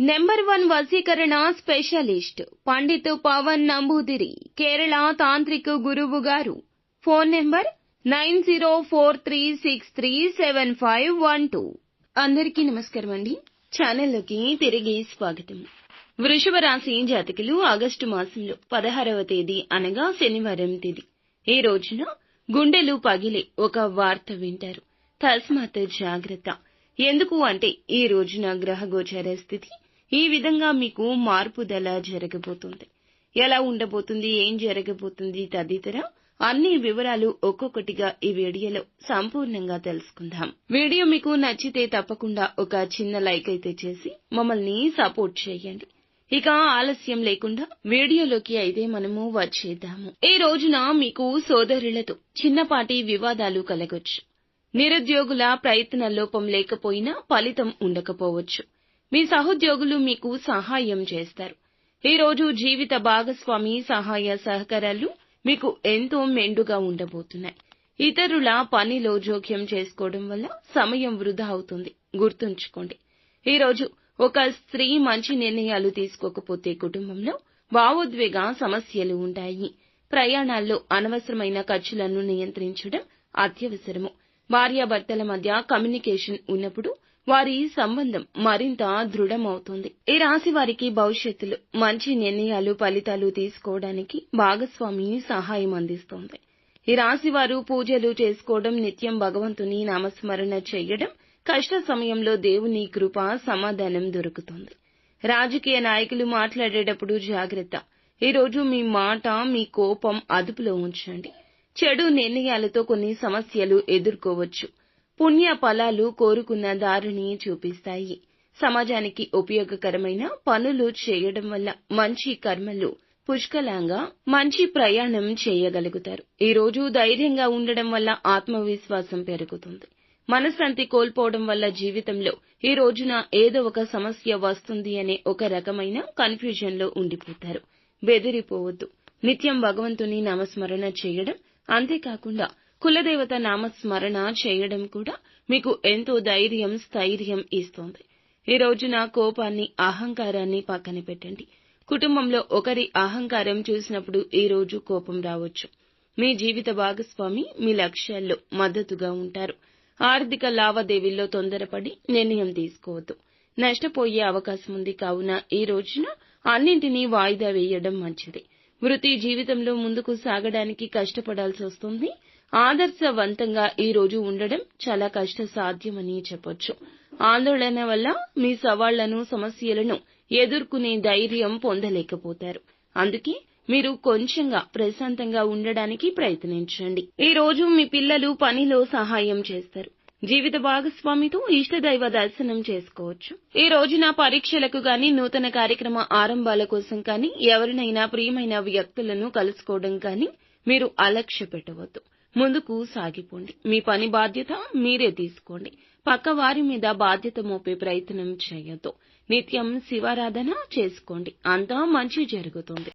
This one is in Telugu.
నెంబర్ వన్ వసీకరణ స్పెషలిస్ట్ పండిత్ పవన్ నంబూదిరి కేరళ తాంత్రిక గురువు గారు. Phone number nine zero four three six three seven five one two. అందరికీ నమస్కారం అండి. ఛానల్లోకి తిరిగి స్వాగతం. వృషభ రాశి జాతకులు ఆగస్టు మాసంలో పదహారవ తేదీ అనగా శనివారం తేదీ. ఈ రోజున గుండెలు పగిలే ఒక వార్త వింటారు. తస్మాత్ జాగ్రత్త. ఎందుకు అంటే ఈ రోజున గ్రహగోచర స్థితి ఈ విధంగా మీకు మార్పుదల జరగబోతుంది. ఎలా ఉండబోతుంది ఏం జరగబోతుంది తదితర అన్ని వివరాలు ఒక్కొక్కటిగా ఈ వీడియోలో సంపూర్ణంగా తెలుసుకుందాం. వీడియో మీకు నచ్చితే తప్పకుండా ఒక చిన్న లైక్ అయితే చేసి మమ్మల్ని సపోర్ట్ చేయండి. ఇక ఆలస్యం లేకుండా వీడియోలోకి అయితే మనము వచ్చేద్దాము. ఈ రోజున మీకు సోదరులతో చిన్నపాటి వివాదాలు కలగొచ్చు. నిరుద్యోగుల ప్రయత్న లోపం లేకపోయినా ఫలితం ఉండకపోవచ్చు. మీ సహోద్యోగులు మీకు సహాయం చేస్తారు. ఈ రోజు జీవిత భాగస్వామి సహాయ సహకారాలు మీకు ఎంతో మెండుగా ఉండబోతున్నాయి. ఇతరుల పనిలో జోక్యం చేసుకోవడం వల్ల సమయం వృధా అవుతుంది. గుర్తుంచుకోండి ఈ రోజు ఒక స్త్రీ మంచి నిర్ణయాలు తీసుకోకపోతే కుటుంబంలో భావోద్వేగ సమస్యలు ఉంటాయి. ప్రయాణాల్లో అనవసరమైన ఖర్చులను నియంత్రించడం అత్యవసరము. భార్యాభర్తల మధ్య కమ్యూనికేషన్ ఉన్నప్పుడు వారి సంబంధం మరింత దృఢమవుతుంది. ఈ రాశి వారికి భవిష్యత్తులో మంచి నిర్ణయాలు ఫలితాలు తీసుకోవడానికి భాగస్వామి సహాయం అందిస్తోంది. ఈ రాశి వారు పూజలు చేసుకోవడం నిత్యం భగవంతుని నామస్మరణ చేయడం కష్ట సమయంలో దేవుని కృప సమాధానం దొరుకుతుంది. రాజకీయ నాయకులు మాట్లాడేటప్పుడు జాగ్రత్త. ఈ రోజు మీ మాట మీ కోపం అదుపులో ఉంచండి. చెడు నిర్ణయాలతో కొన్ని సమస్యలు ఎదుర్కోవచ్చు. పుణ్య ఫలాలు కోరుకున్న దారిని చూపిస్తాయి. సమాజానికి ఉపయోగకరమైన పనులు చేయడం వల్ల మంచి కర్మలు పుష్కలంగా మంచి ప్రయాణం చేయగలుగుతారు. ఈ రోజు ధైర్యంగా ఉండడం వల్ల ఆత్మవిశ్వాసం పెరుగుతుంది. మనశ్శాంతి కోల్పోవడం వల్ల జీవితంలో ఈ రోజున ఏదో ఒక సమస్య వస్తుంది అనే ఒక రకమైన కన్ఫ్యూజన్లో ఉండిపోతారు. బెదిరిపోవద్దు. నిత్యం భగవంతుని నామస్మరణ చేయడం అంతేకాకుండా కులదేవత నామస్మరణ చేయడం కూడా మీకు ఎంతో ధైర్యం స్థైర్యం ఇస్తోంది. ఈ రోజున కోపాన్ని అహంకారాన్ని పక్కన పెట్టండి. కుటుంబంలో ఒకరి అహంకారం చూసినప్పుడు ఈ రోజు కోపం రావచ్చు. మీ జీవిత భాగస్వామి మీ లక్ష్యాల్లో మద్దతుగా ఉంటారు. ఆర్థిక లావాదేవీల్లో తొందరపడి నిర్ణయం తీసుకోవద్దు. నష్టపోయే అవకాశం ఉంది కావున ఈ రోజున అన్నింటినీ వాయిదా వేయడం మంచిది. వృత్తి జీవితంలో ముందుకు సాగడానికి కష్టపడాల్సి వస్తుంది. ఆదర్శవంతంగా ఈ రోజు ఉండడం చాలా కష్ట సాధ్యమని చెప్పొచ్చు. ఆందోళన వల్ల మీ సవాళ్ళను సమస్యలను ఎదుర్కొనే ధైర్యం పొందలేకపోతారు. అందుకే మీరు కొంచెంగా ప్రశాంతంగా ఉండడానికి ప్రయత్నించండి. ఈ రోజు మీ పిల్లలు పనిలో సహాయం చేస్తారు. జీవిత భాగస్వామితో ఇష్టదైవ దర్శనం చేసుకోవచ్చు. ఈ రోజున పరీక్షలకు గాని నూతన కార్యక్రమ ఆరంభాల కోసం కానీ ఎవరినైనా ప్రియమైన వ్యక్తులను కలుసుకోవడం కానీ మీరు అలక్ష్య పెట్టవద్దు ముందుకు సాగిపోండి. మీ పని బాధ్యత మీరే తీసుకోండి. పక్క వారి మీద బాధ్యత మోపే ప్రయత్నం చేయొద్దు. నిత్యం శివారాధన చేసుకోండి. అంతా మంచి జరుగుతుంది.